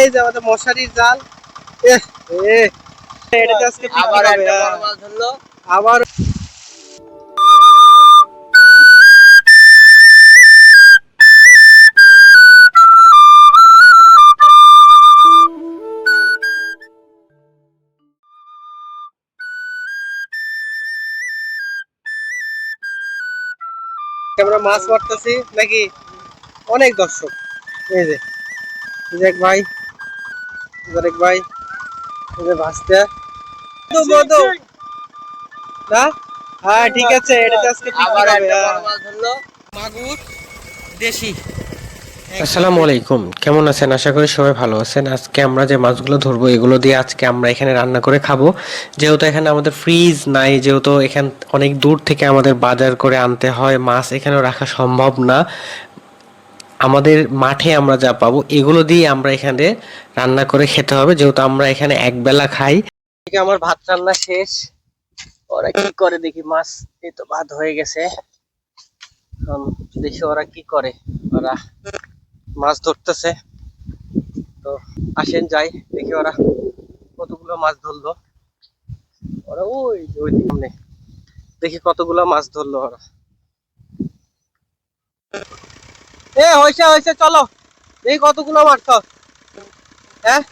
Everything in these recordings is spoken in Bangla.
এই যে আমাদের মশারির জাল। আবার আমরা মাছ মারতেছি নাকি? অনেক দর্শক। এই যে ভাই। এক ভাই ভাসতে। না? হ্যাঁ ঠিক আছে এটাতে আজকে আবার একটা হ্যাঁ। মাছ ধরলো। মাগুর দেশি। আসসালামু আলাইকুম কেমন আছেন? আশা করি সবাই ভালো আছেন। আজকে আমরা যে মাছগুলো ধরবো এগুলো দিয়ে আজকে আমরা এখানে রান্না করে খাব। যেহেতু এখানে আমাদের ফ্রিজ নাই যেহেতু এখান অনেক দূর থেকে আমাদের বাজার করে আনতে হয় মাছ এখানে রাখা সম্ভব না। আমাদের মাঠে আমরা যা পাবো, এগুলো দিয়ে আমরা এখানে রান্না করে খেতে হবে। যেহেতু আমরা এখানে একবেলা খাই। আমার ভাত রান্না শেষ। ওরা কি করে দেখি? মাছ এই তো ভাত হয়ে গেছে। দেখি ওরা কি করে। ওরা মাছ ধরতেছে। তো আসেন যাই, দেখি ওরা কতগুলো মাছ ধরলো। ওরা ওই ওই দেখি কতগুলো মাছ ধরলো ওরা। এ হয়েছে হয়েছে চলো। দেখি কতগুলো তো হ্যাঁ?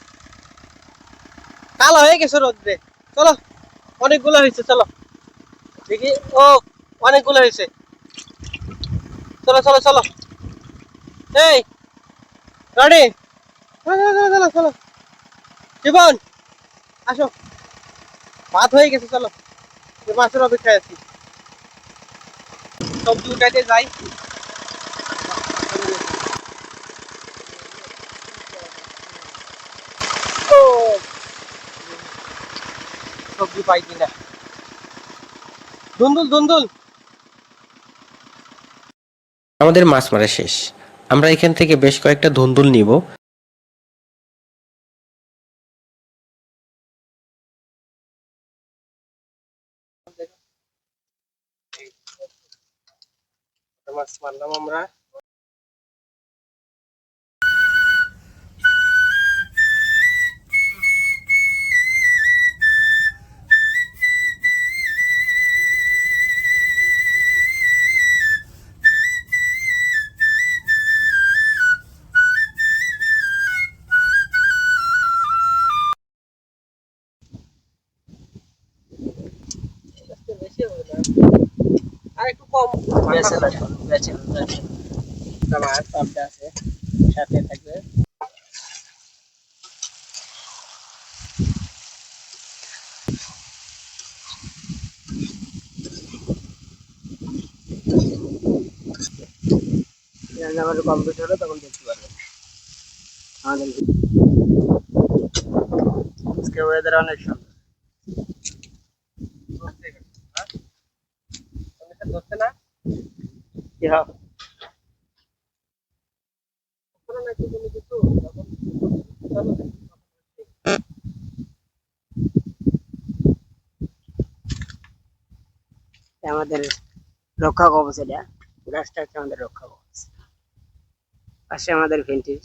কালো হয়ে গেছে রোদ্রে চলো, অনেকগুলো হয়েছে চলো। দেখি, ও, অনেকগুলো হয়েছে চলো চলো চলো। এই চলো চলো চলো চলো জীবন, আসো। ভাত হয়ে গেছে, চলো। মাছের অপেক্ষায় আছি। সবজি উঠাইতে যাই ও সবজি পাই কিনা। দুন্দুল দুন্দুল। আমাদের মাছ মারা শেষ। আমরা এখান থেকে বেশ কয়েকটা ধুন্দুল নিব। মাছ মারলাম আমরা। আর একটু কম বেছে আমার আছে সাথে থাকবে। আমার কমপ্লিট হলো তখন দেখতে পারবেন। আমাদের আজকে ওয়েদার অনেক সুন্দর ধরছে না আমাদের রক্ষা কবচ এটা। গাছটা হচ্ছে আমাদের রক্ষা কবচ। পাশে আমাদের ভেন্টিজ